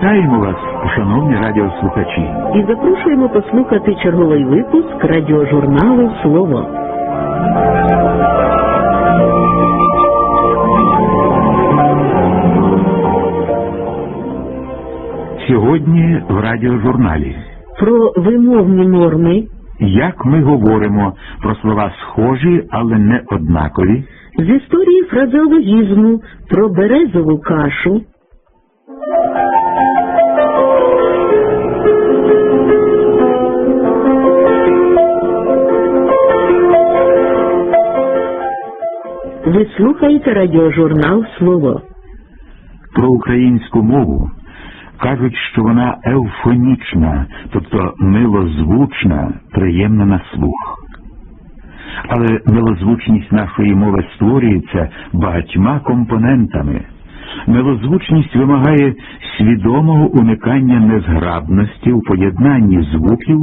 Вітаємо вас, шановні радіослухачі. І запрошуємо послухати черговий випуск радіожурналу Слово. Сьогодні в радіожурналі. Про вимовні норми Як ми говоримо про слова схожі, але не однакові, з історії фразеологізму про березову кашу. Ви слухаєте радіожурнал Слово. про українську мову кажуть, що вона евфонічна, тобто милозвучна, приємна на слух. Але милозвучність нашої мови створюється багатьма компонентами. Милозвучність вимагає свідомого уникання незграбності у поєднанні звуків,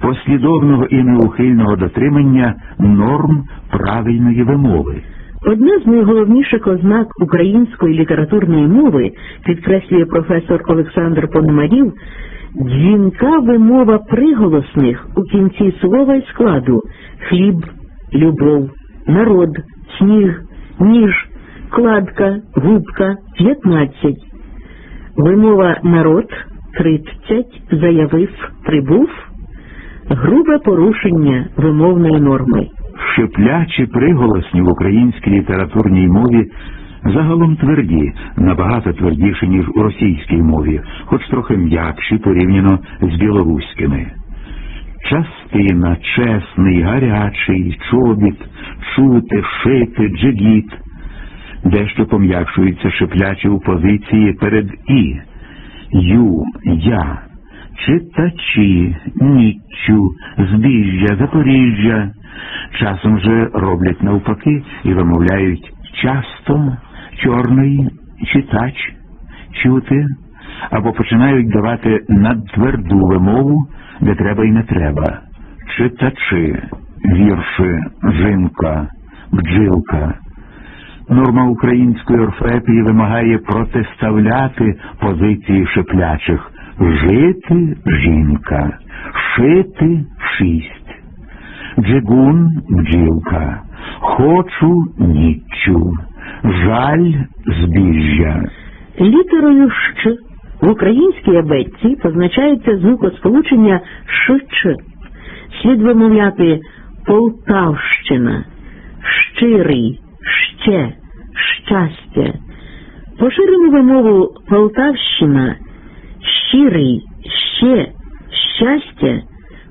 послідовного і неухильного дотримання норм правильної вимови. Одна з найголовніших ознак української літературної мови, підкреслює професор Олександр Пономарів, дзвінка вимова приголосних у кінці слова й складу хліб, любов, народ, сніг, ніж, кладка, губка 15. Вимова народ 30, заявив, прибув, грубе порушення вимовної норми. Шиплячі приголосні в українській літературній мові загалом тверді, набагато твердіші, ніж у російській мові, хоч трохи м'якші порівняно з білоруськими. Частина, чесний, гарячий, чобіт, чути, шити, джигіт, дещо пом'якшуються шиплячі у позиції перед і, ю, я, читачі, ніччю, збіжжя, запоріжжя. Часом же роблять навпаки і вимовляють часто, чорний, читач, чути, або починають давати надтверду вимову, де треба і не треба. Читачі, вірші, жінка, бджілка. Норма української орфепії вимагає протиставляти позиції шиплячих жити жінка, шити шість. Джигун бджілка, хочу ніччю, жаль збіжжя. Літерою «щ» в українській абетці позначається звукосполучення «ш-ч». Слід вимовляти Полтавщина, щирий, ще, щастя. Поширену вимову Полтавщина, щирий, ще, щастя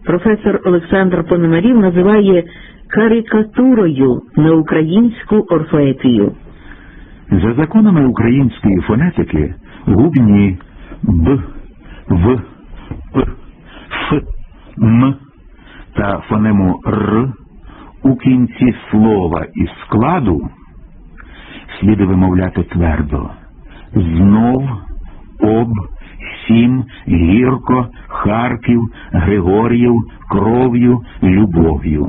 професор Олександр Пономарів називає карикатурою на українську орфоепію. За законами української фонетики губні Б, В, П, Ф, М та фонему Р у кінці слова і складу слід вимовляти твердо. Знов, об, сім, гірко, Харків, Григор'їв, кров'ю, любов'ю.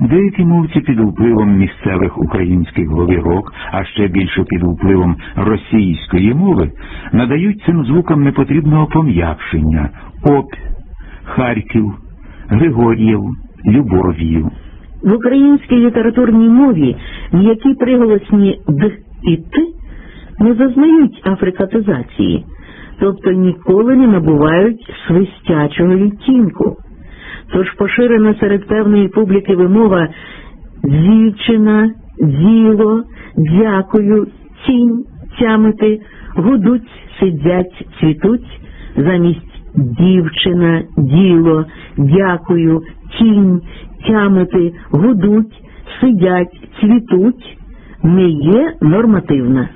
Деякі мовці під впливом місцевих українських говірок, а ще більше під впливом російської мови, надають цим звукам непотрібного пом'якшення Оп, Харків, Григор'їв, Любов'ю. В українській літературній мові м'які приголосні д і т не зазнають африкатизації, тобто ніколи не набувають свистячого відтінку. Тож поширена серед певної публіки вимова дівчина, діло, дякую, тінь, тямити, гудуть, сидять, цвітуть, замість дівчина, діло, дякую, тінь, тямити, гудуть, сидять, цвітуть, не є нормативна.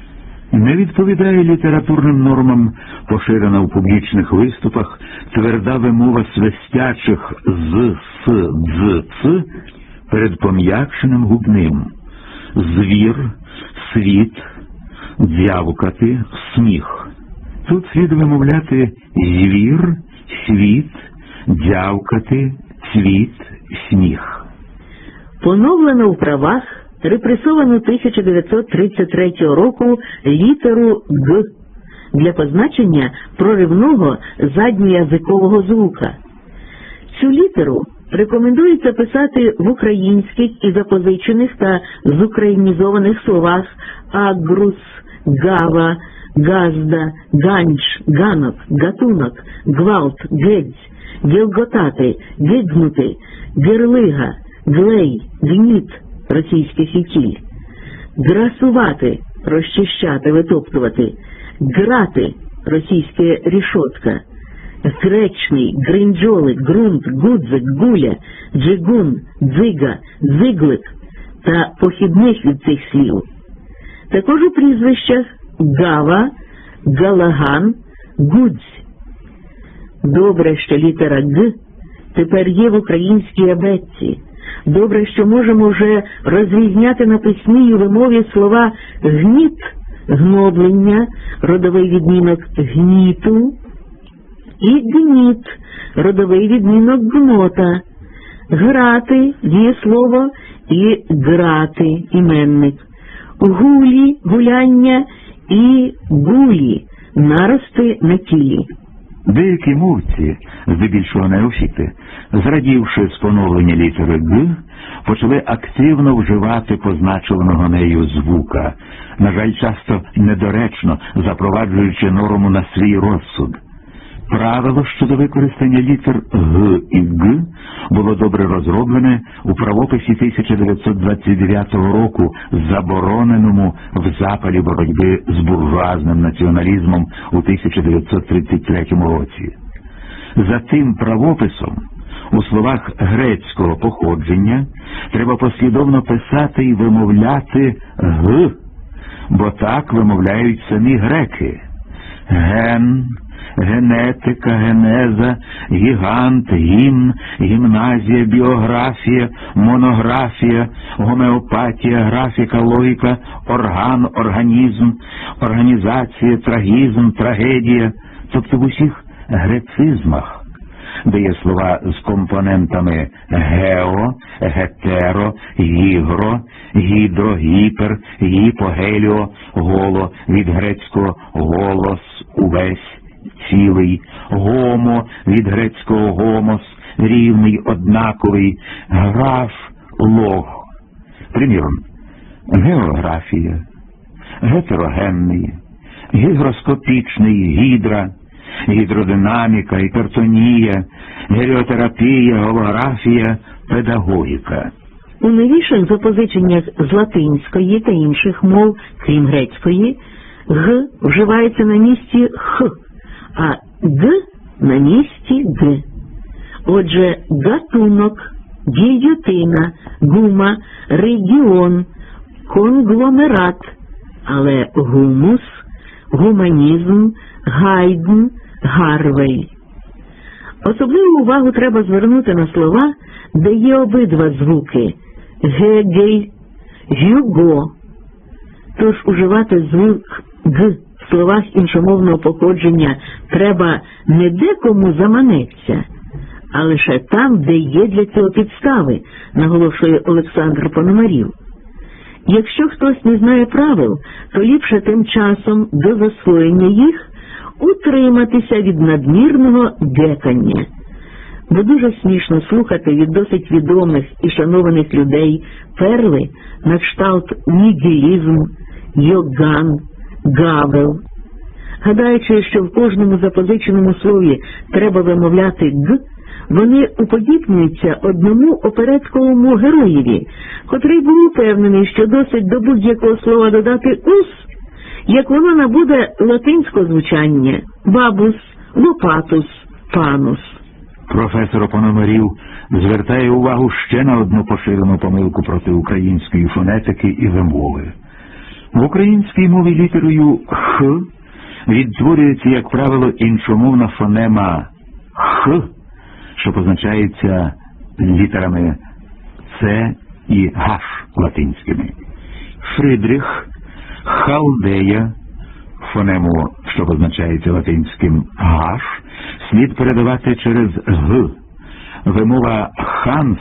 Не відповідає літературним нормам, поширена в публічних виступах, тверда вимова свистячих з, с, дз, ц перед пом'якшеним губним. Звір, світ, дзявкати, сміх. Тут слід вимовляти звір, світ, дзявкати, цвіт, сміх. Поновлено в правах репресовану 1933 року літеру Г для позначення проривного задньоязикового звука. Цю літеру рекомендується писати в українських і запозичених та зукраїнізованих словах агрус, гава, газда, ганч, ганок, гатунок, гвалт, гедзь, гелготати, гедзнути, герлига, глей, гніт, російський фітіль, грасувати, розчищати, витоптувати, грати, російське рішотка, гречний, гринджолик, ґрунт, гудзик, гуля, джигун, дзига, дзиглик та похідних від цих слів. Також у прізвищах Гава, Галаган, Гудзь. Добре, що літера Г тепер є в українській абетці. Добре, що можемо вже розрізняти на письмі і вимові слова гніт, гноблення, родовий відмінок гніту, і гніт, родовий відмінок гнота, грати дієслово і грати іменник, гулі, гуляння і гулі, нарости на тілі. Деякі мовці, здебільшого неофіти, зрадівши з поновлення літери Г, почали активно вживати позначуваного нею звука, на жаль, часто недоречно запроваджуючи норму на свій розсуд. Правило щодо використання літер Г і Г було добре розроблене у правописі 1929 року, забороненому в запалі боротьби з буржуазним націоналізмом у 1933 році. За цим правописом у словах грецького походження треба послідовно писати і вимовляти Г, бо так вимовляють самі греки. Ген, генетика, генеза, гігант, гімн, гімназія, біографія, монографія, гомеопатія, графіка, логіка, орган, організм, організація, трагізм, трагедія, тобто в усіх грецизмах, де є слова з компонентами гео, гетеро, гігро, гідро, гіпер, гіпо, геліо, голо від грецького голос, увесь, цілий, гомо від грецького гомос, рівний, однаковий, граф, лог. Приміром, географія, гетерогенний, гігроскопічний, гідра, гідродинаміка, гіпертонія, геліотерапія, голографія, педагогіка. У новіших запозиченнях з латинської та інших мов, крім грецької, г вживається на місці х, а г на місці г. Отже, гатунок, гільотина, гума, регіон, конгломерат, але гумус, гуманізм, гайдн, гарвей. Особливу увагу треба звернути на слова, де є обидва звуки гегель, гюго. Тож уживати звук г словах іншомовного походження треба не декому заманеться, а лише там, де є для цього підстави, наголошує Олександр Пономарів. Якщо хтось не знає правил, то ліпше тим часом до засвоєння їх утриматися від надмірного декання. Бо дуже смішно слухати від досить відомих і шанованих людей перли на кшталт нігілізм, йоган, гавел. Гадаючи, що в кожному запозиченому слові треба вимовляти г, вони уподібнюються одному оперетковому героєві, котрий був упевнений, що досить до будь-якого слова додати ус, як воно набуде латинського звучання бабус, лопатус, панус. Професор Пономарів звертає увагу ще на одну поширену помилку проти української фонетики і вимови. В українській мові літерою Х відтворюється, як правило, іншомовна фонема Х, що позначається літерами С і Г латинськими. Фридріх, Халдея, фонему, що позначається латинським Г, слід передавати через Г. Вимова Ханс,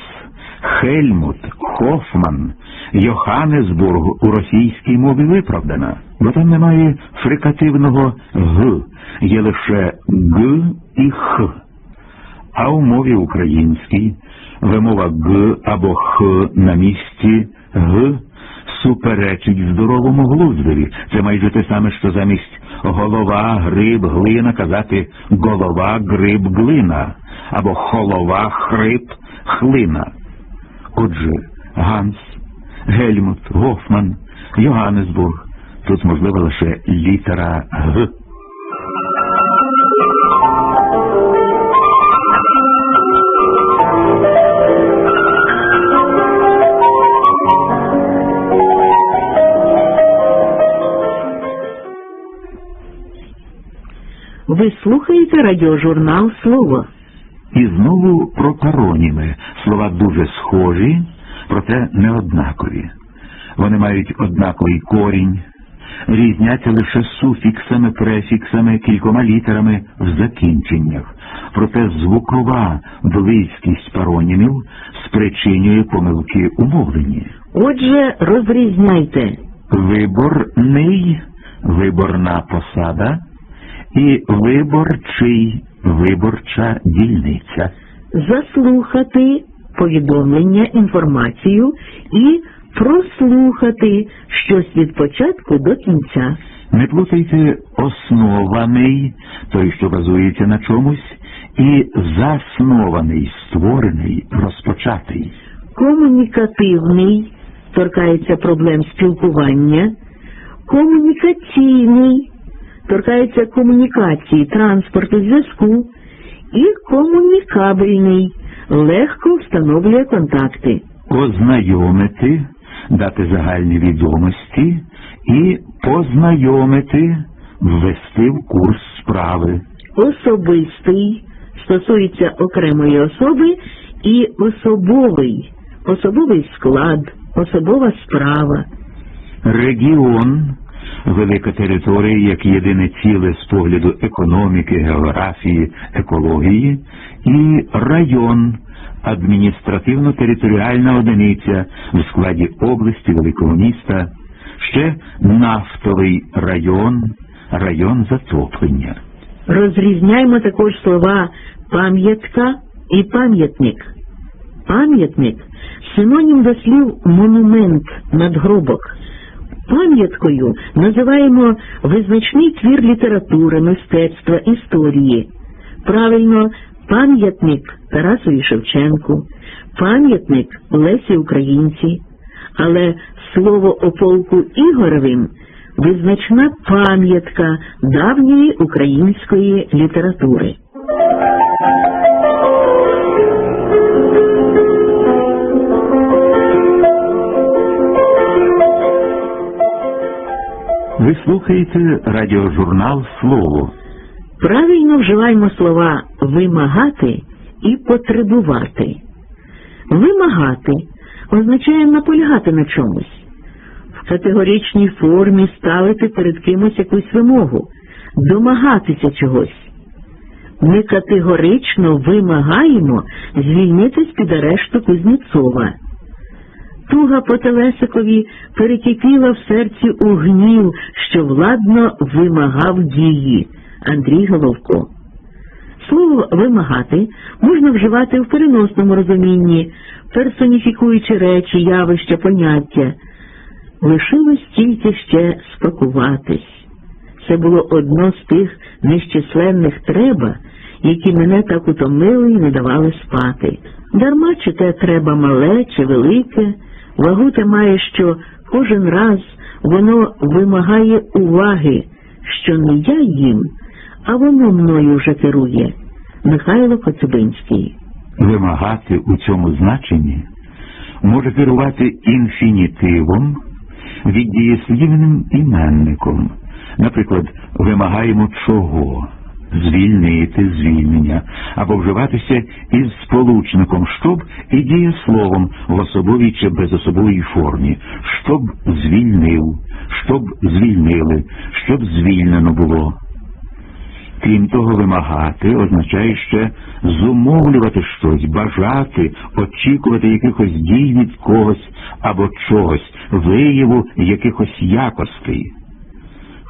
Хельмут, Хофман, Йоханнесбург у російській мові виправдана, бо там немає фрикативного г, є лише г і х. А у мові українській вимова г або х на місці г суперечить здоровому глуздові. Це майже те саме, що замість голова, гриб, глина казати голова, гриб, глина або холова, хрип, хлина. Отже, Ганс, Гельмут, Гофман, Йоганнесбург. Тут можлива лише літера Г. Ви слухаєте радіожурнал Слово. І знову про пароніми. Слова дуже схожі, проте не однакові. Вони мають однаковий корінь, різняться лише суфіксами, префіксами, кількома літерами в закінченнях. Проте звукова близькість паронімів спричинює помилки у мовленні. Отже, розрізняйте Виборний, виборна посада і виборчий, виборча дільниця. заслухати повідомлення, інформацію і прослухати щось від початку до кінця. Не плутайте оснований, той, що базується на чомусь, і заснований, створений, розпочатий. Комунікативний торкається проблем спілкування, комунікаційний торкається комунікації, транспорту, зв'язку, і комунікабельний легко встановлює контакти. Ознайомити, дати загальні відомості і познайомити, ввести в курс справи. Особистий стосується окремої особи і особовий, особовий склад, особова справа. Регіон велика територія як єдине ціле з погляду економіки, географії, екології, і район адміністративно-територіальна одиниця в складі області великого міста, ще нафтовий район, район затоплення. Розрізняємо також слова пам'ятка і пам'ятник. Пам'ятник синонім до слів монумент, надгробок. Пам'яткою називаємо визначний твір літератури, мистецтва, історії. Правильно, пам'ятник Тарасові Шевченку, пам'ятник Лесі Українці. Але слово о полку Ігоревим визначна пам'ятка давньої української літератури. Ви слухаєте радіожурнал Слово. Правильно вживаємо слова вимагати і потребувати. Вимагати означає наполягати на чомусь. В категоричній формі ставити перед кимось якусь вимогу, домагатися чогось. Ми категорично вимагаємо звільнити з-під арешту Кузнєцова. Туга по Телесикові перекипіла в серці у гнів, що владно вимагав дії. Андрій Головко. Слово вимагати можна вживати в переносному розумінні, персоніфікуючи речі, явища, поняття. Лишилось тільки ще спакуватись. Це було одно з тих нещисленних треба, які мене так утомили і не давали спати. Дарма чи те треба мале чи велике, вагу має, що кожен раз воно вимагає уваги, що не я їм, а воно мною вже керує. Михайло Коцюбинський. Вимагати у цьому значенні може керувати інфінітивом від дієслівним іменником. Наприклад, вимагаємо чого? Звільнити звільнення або вживатися із сполучником щоб і дієсловом в особовій чи безособовій формі, щоб звільнив, щоб звільнили, щоб звільнено було. Крім того, вимагати означає ще зумовлювати щось, бажати, очікувати якихось дій від когось або чогось, вияву якихось якостей.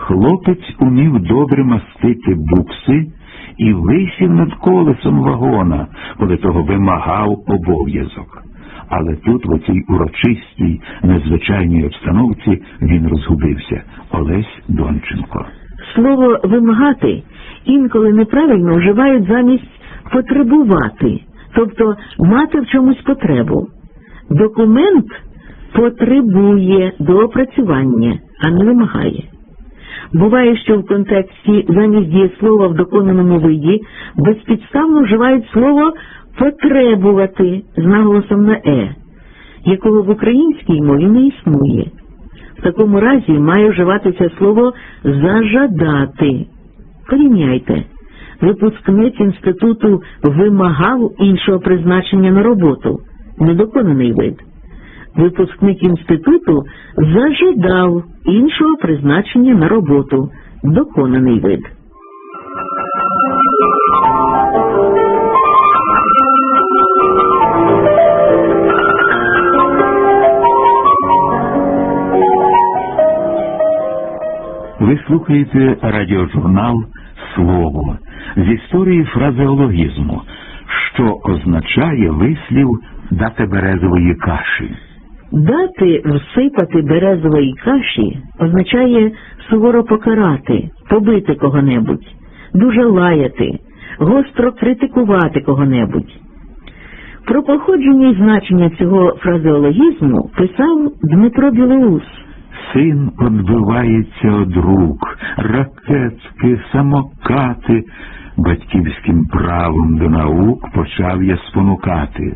Хлопець умів добре мастити букси і висів над колесом вагона, коли того вимагав обов'язок. Але тут, в оцій урочистій, незвичайній обстановці, він розгубився. Олесь Донченко. Слово вимагати інколи неправильно вживають замість потребувати, тобто мати в чомусь потребу. Документ потребує доопрацювання, а не вимагає. Буває, що в контексті замість дієслова в доконаному виді безпідставно вживають слово потребувати з наголосом на е, якого в українській мові не існує. В такому разі має вживатися слово зажадати. Порівняйте. Випускник інституту вимагав іншого призначення на роботу, недоконаний вид. Випускник інституту зажадав іншого призначення на роботу, доконаний вид. Ви слухаєте радіожурнал Слово з історії фразеологізму, що означає вислів дати березової каші. Дати всипати березової каші означає суворо покарати, побити кого-небудь, дуже лаяти, гостро критикувати кого-небудь. Про походження і значення цього фразеологізму писав Дмитро Білоус. Син odбивається од рук, ракетки, самокати. Батьківським правом до наук почав я спонукати.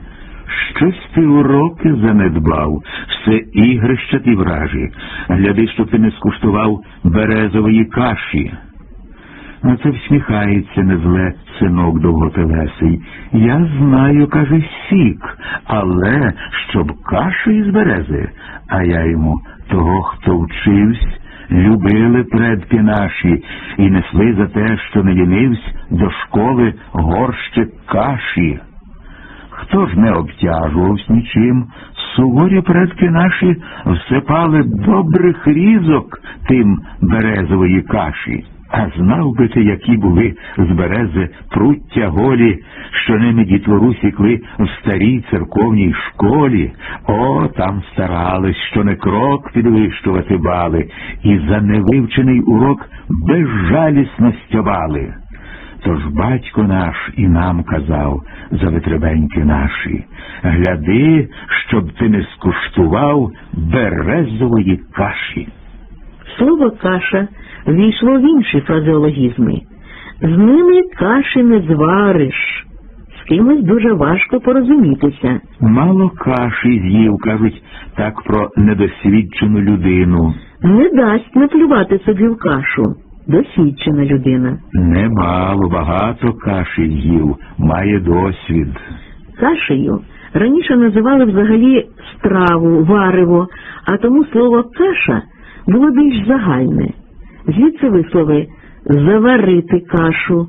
Щось ти уроки занедбав, все ігрища ті вражі. Гляди, щоб ти не скуштував березової каші. На це всміхається незле синок довготелесий. Я знаю, каже, сік, але щоб кашу із берези, а я йому того, хто вчивсь, любили предки наші і несли за те, що не лінивсь до школи горщик каші. Хто ж не обтяжувався нічим, суворі предки наші всипали добрих різок тим березової каші. А знав би ти, які були з берези пруття голі, що ними дітвору сікли в старій церковній школі. О, там старались, що не крок підвищувати бали, і за невивчений урок безжалісно стьобали. Тож батько наш і нам казав за витребеньки наші, гляди, щоб ти не скуштував березової каші. Слово каша війшло в інші фразеологізми. З ними каші не звариш. З кимось дуже важко порозумітися. Мало каші з'їв, кажуть, так про недосвідчену людину. Не дасть наплювати собі в кашу. Досвідчена людина. Немало, багато каші з'їв, має досвід. Кашею раніше називали взагалі страву, варево, а тому слово каша було більш загальне. Звідси вислови заварити кашу,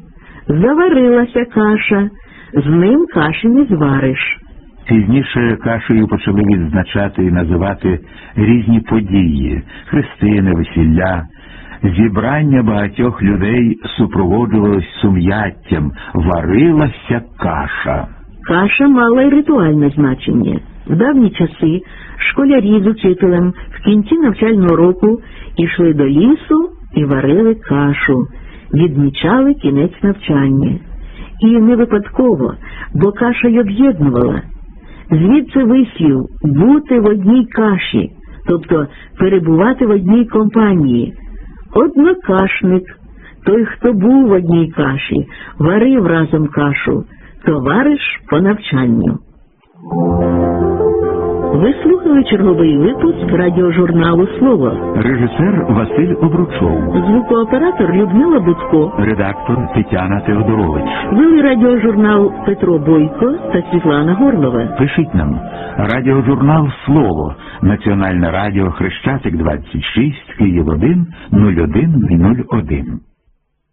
заварилася каша, з ним каші не звариш. Пізніше кашею почали відзначати і називати різні події, хрестини, весілля. Зібрання багатьох людей супроводжувалось сум'яттям, варилася каша. Каша мала й ритуальне значення. В давні часи школярі з учителем в кінці навчального року йшли до лісу і варили кашу, відмічали кінець навчання. І не випадково, бо каша й об'єднувала. Звідси вислів бути в одній каші, тобто перебувати в одній компанії. Однокашник, той, хто був в одній каші, варив разом кашу, товариш по навчанню. Ви слухали черговий випуск радіожурналу Слово. Режисер Василь Обручов, Звукооператор Людмила Будко. редактор Тетяна Теодорович. Вели радіожурнал Петро Бойко та Світлана Горлова. Пишіть нам радіожурнал Слово, Національне радіо Хрещатик 26, Київ 1 01 01.